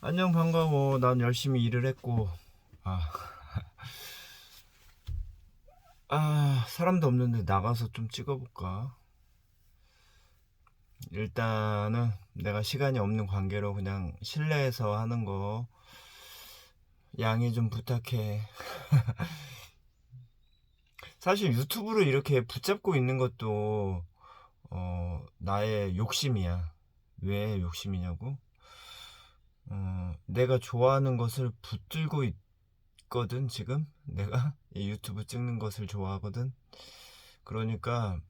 안녕 반가워. 난 열심히 일을 했고 아, 아 사람도 없는데 나가서 좀 찍어볼까? 일단은 내가 시간이 없는 관계로 그냥 실내에서 하는 거 양해 좀 부탁해. 사실 유튜브를 이렇게 붙잡고 있는 것도 어, 나의 욕심이야. 왜 욕심이냐고? 어, 내가 좋아하는 것을 붙들고 있거든, 지금. 내가 이 유튜브 찍는 것을 좋아하거든. 그러니까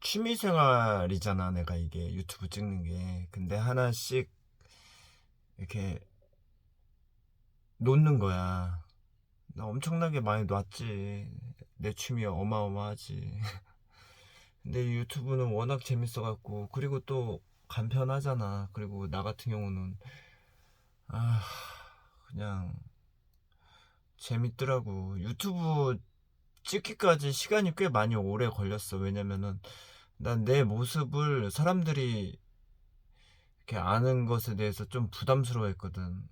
취미 생활이잖아, 내가 이게 유튜브 찍는 게. 근데 하나씩 이렇게 놓는 거야. 나 엄청나게 많이 놨지. 내 취미 어마어마하지. 근데 이 유튜브는 워낙 재밌어갖고, 그리고 또 간편하잖아. 그리고 나 같은 경우는, 아, 그냥, 재밌더라고. 유튜브 찍기까지 시간이 꽤 많이 오래 걸렸어. 왜냐면은, 난 내 모습을 사람들이 이렇게 아는 것에 대해서 좀 부담스러워 했거든.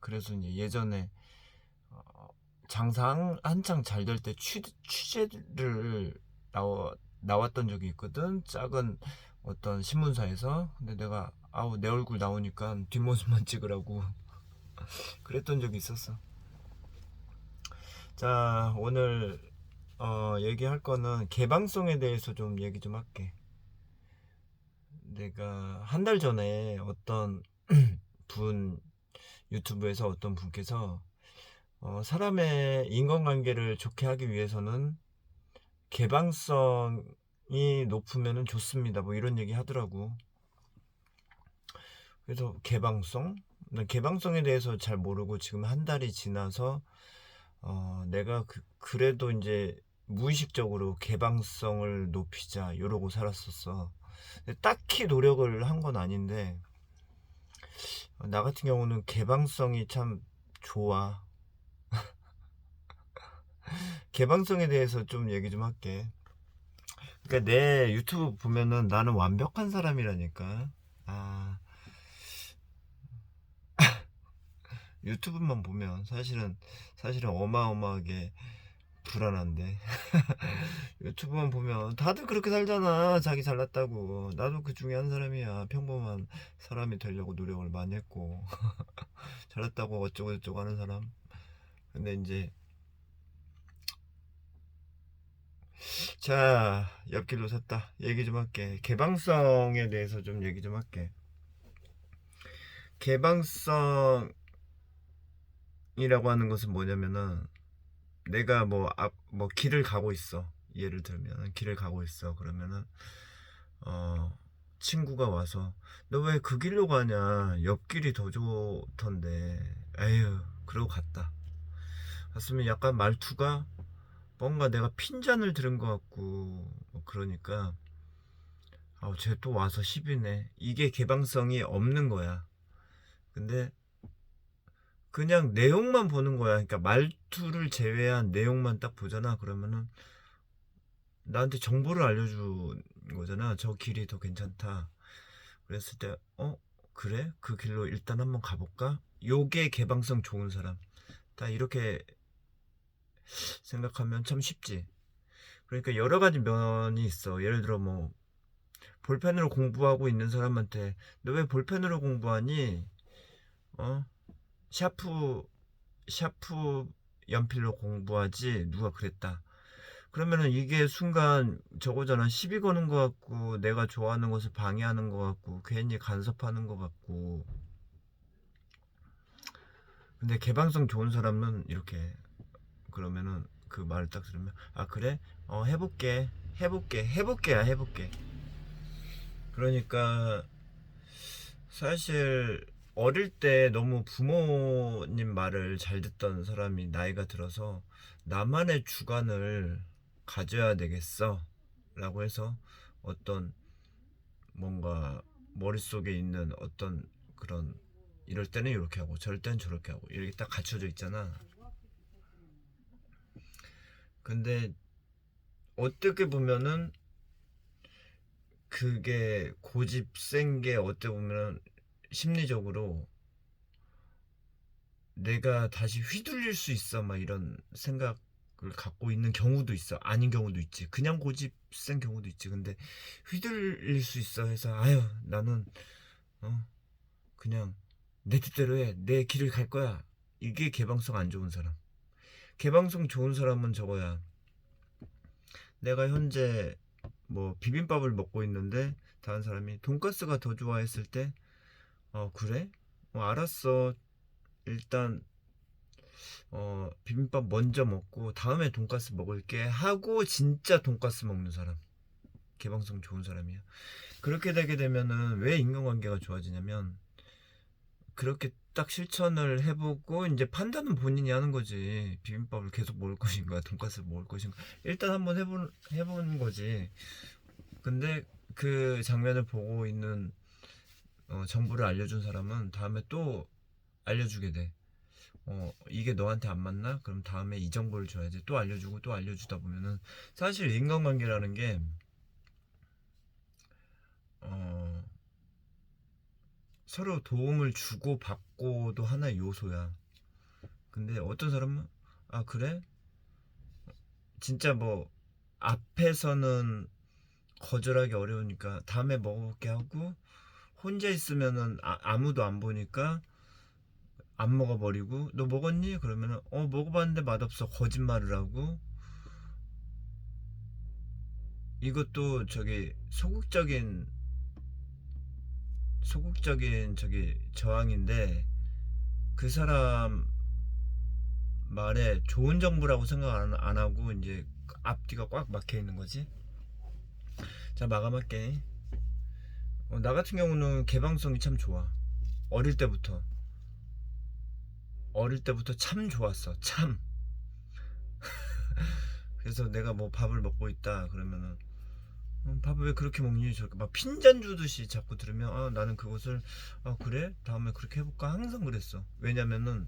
그래서 이제 예전에, 어, 한- 한창 잘 될 때 취재를 나와, 나왔던 적이 있거든. 작은 어떤 신문사에서. 근데 내가, 아우, 내 얼굴 나오니까 뒷모습만 찍으라고. 그랬던 적이 있었어. 자, 오늘, 어, 얘기할 거는 개방성에 대해서 좀 얘기 좀 할게. 내가 한 달 전에 어떤 분, 유튜브에서 어떤 분께서, 어, 사람의 인간관계를 좋게 하기 위해서는 개방성이 높으면 좋습니다. 뭐 이런 얘기 하더라고. 그래서 개방성? 난 개방성에 대해서 잘 모르고 지금 한 달이 지나서 어, 내가 그, 그래도 이제 무의식적으로 개방성을 높이자 이러고 살았었어. 딱히 노력을 한 건 아닌데 어, 나 같은 경우는 개방성이 참 좋아. 개방성에 대해서 좀 얘기 좀 할게. 그러니까 내 유튜브 보면은 나는 완벽한 사람이라니까. 아. 유튜브만 보면 사실은 사실은 어마어마하게 불안한데. 유튜브만 보면 다들 그렇게 살잖아. 자기 잘났다고. 나도 그 중에 한 사람이야. 평범한 사람이 되려고 노력을 많이 했고. 잘났다고 어쩌고 저쩌고 하는 사람. 근데 이제 자, 옆길로 섰다. 얘기 좀 할게. 개방성에 대해서 좀 얘기 좀 할게. 개방성이라고 하는 것은 뭐냐면은 내가 뭐 앞, 뭐 길을 가고 있어. 예를 들면 길을 가고 있어. 그러면은 어 친구가 와서 너 왜 그 길로 가냐? 옆길이 더 좋던데. 에휴, 그러고 갔다. 갔으면 약간 말투가 뭔가 내가 핀잔을 들은 것 같고 뭐 그러니까. 아우 쟤 또 와서 시비네. 이게 개방성이 없는 거야. 근데 그냥 내용만 보는 거야. 그러니까 말투를 제외한 내용만 딱 보잖아. 그러면은 나한테 정보를 알려준 거잖아. 저 길이 더 괜찮다. 그랬을 때 어? 그래? 그 길로 일단 한번 가볼까? 요게 개방성 좋은 사람. 다 이렇게 생각하면 참 쉽지. 그러니까 여러 가지 면이 있어. 예를 들어 뭐 볼펜으로 공부하고 있는 사람한테 너 왜 볼펜으로 공부하니? 어? 샤프 샤프 연필로 공부하지 누가 그랬다. 그러면은 이게 순간 저거잖아 시비 거는 것 같고 내가 좋아하는 것을 방해하는 것 같고 괜히 간섭하는 것 같고 근데 개방성 좋은 사람은 이렇게 그러면은 그 말을 딱 들으면 아 그래? 어 해볼게. 해볼게. 해볼게야 해볼게. 그러니까 사실 어릴 때 너무 부모님 말을 잘 듣던 사람이 나이가 들어서 나만의 주관을 가져야 되겠어 라고 해서 어떤 뭔가 머릿속에 있는 어떤 그런 이럴 때는 이렇게 하고 저럴 때는 저렇게 하고 이렇게 딱 갖춰져 있잖아 근데 어떻게 보면은 그게 고집 센 게 어떻게 보면 심리적으로 내가 다시 휘둘릴 수 있어 막 이런 생각을 갖고 있는 경우도 있어. 아닌 경우도 있지. 그냥 고집 센 경우도 있지. 근데 휘둘릴 수 있어 해서 아유 나는 어 그냥 내 뜻대로 해. 내 길을 갈 거야. 이게 개방성 안 좋은 사람 개방성 좋은 사람은 저거야. 내가 현재 뭐 비빔밥을 먹고 있는데 다른 사람이 돈가스가 더 좋아했을 때 어 그래? 어 알았어. 일단 어 비빔밥 먼저 먹고 다음에 돈가스 먹을게 하고 진짜 돈가스 먹는 사람. 개방성 좋은 사람이야. 그렇게 되게 되면은 왜 인간관계가 좋아지냐면 그렇게 딱 실천을 해보고 이제 판단은 본인이 하는 거지 비빔밥을 계속 먹을 것인가 돈가스를 먹을 것인가 일단 한번 해본 해본 거지 근데 그 장면을 보고 있는 어, 정보를 알려준 사람은 다음에 또 알려주게 돼. 어, 이게 너한테 안 맞나? 그럼 다음에 이 정보를 줘야지. 또 알려주고 또 알려주다 보면은 사실 인간관계라는 게 어, 서로 도움을 주고 받고도 하나의 요소야. 근데 어떤 사람은 아 그래? 진짜 뭐 앞에서는 거절하기 어려우니까 다음에 먹어볼게 하고 혼자 있으면은 아, 아무도 안 보니까 안 먹어버리고 너 먹었니? 그러면은 어 먹어봤는데 맛없어 거짓말을 하고 이것도 저기 소극적인 소극적인 저기 저항인데 그 사람 말에 좋은 정보라고 생각 안, 안 하고 이제 앞뒤가 꽉 막혀 있는 거지. 자 마감할게. 어, 나 같은 경우는 개방성이 참 좋아. 어릴 때부터. 어릴 때부터 참 좋았어. 참. 그래서 내가 뭐 밥을 먹고 있다 그러면은 어, 밥을 왜 그렇게 먹니? 저렇게 막 핀잔 주듯이 자꾸 들으면 아 나는 그것을 아 그래? 다음에 그렇게 해볼까? 항상 그랬어. 왜냐면은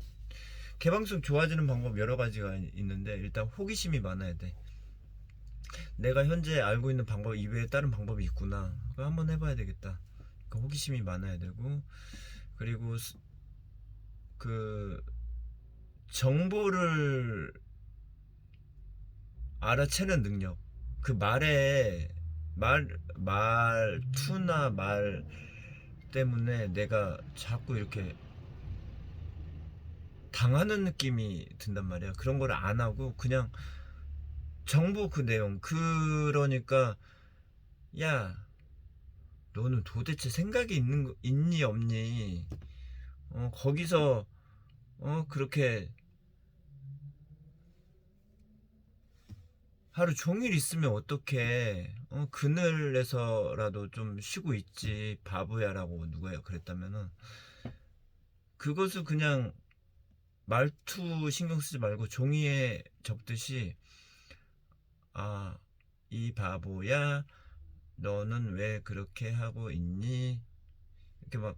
개방성 좋아지는 방법 여러 가지가 있는데 일단 호기심이 많아야 돼. 내가 현재 알고 있는 방법 이외에 다른 방법이 있구나. 그거 한번 해봐야 되겠다. 그 호기심이 많아야 되고 그리고 스- 그 정보를 알아채는 능력. 그 말에 말 말투나 말 때문에 내가 자꾸 이렇게 당하는 느낌이 든단 말이야. 그런 걸 안 하고 그냥 정보 그 내용 그러니까 야 너는 도대체 생각이 있는 거 있니 없니 어 거기서 어 그렇게 하루 종일 있으면 어떡해 어 그늘에서라도 좀 쉬고 있지 바보야라고 누가 그랬다면은 그것을 그냥 말투 신경 쓰지 말고 종이에 적듯이 아, 이 바보야, 너는 왜 그렇게 하고 있니? 이렇게 막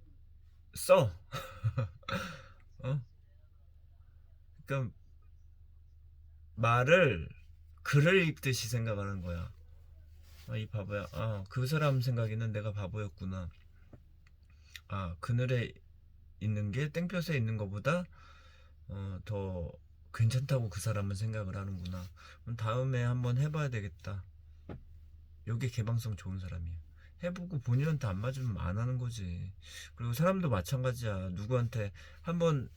써. 어? 그러니까 말을 글을 읽듯이 생각하는 거야. 아, 이 바보야. 아, 그 사람 생각에는 내가 바보였구나. 아, 그늘에 있는 게 땡볕에 있는 것보다 어, 더 괜찮다고 그 사람은 생각을 하는구나. 그럼 다음에 한번 해봐야 되겠다. 여기 개방성 좋은 사람이야. 해보고 본인한테 안 맞으면 안 하는 거지. 그리고 사람도 마찬가지야. 누구한테 한번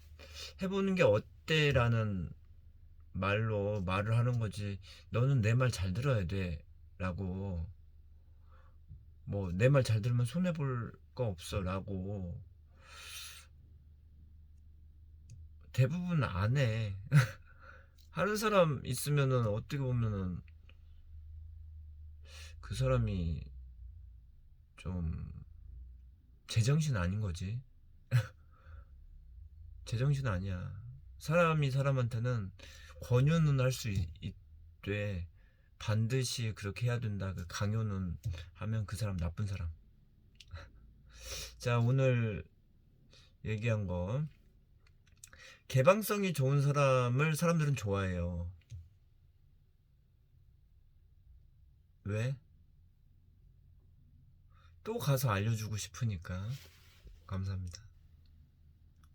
해보는 게 어때라는 말로 말을 하는 거지. 너는 내 말 잘 들어야 돼. 라고. 뭐, 내 말 잘 들으면 손해볼 거 없어. 라고. 대부분 안 해. 하는 사람 있으면은 어떻게 보면은 그 사람이 좀 제정신 아닌 거지. 제정신 아니야. 사람이 사람한테는 권유는 할 수 있되 반드시 그렇게 해야 된다. 그 강요는 하면 그 사람 나쁜 사람. 자, 오늘 얘기한 거 개방성이 좋은 사람을 사람들은 좋아해요. 왜? 또 가서 알려주고 싶으니까. 감사합니다.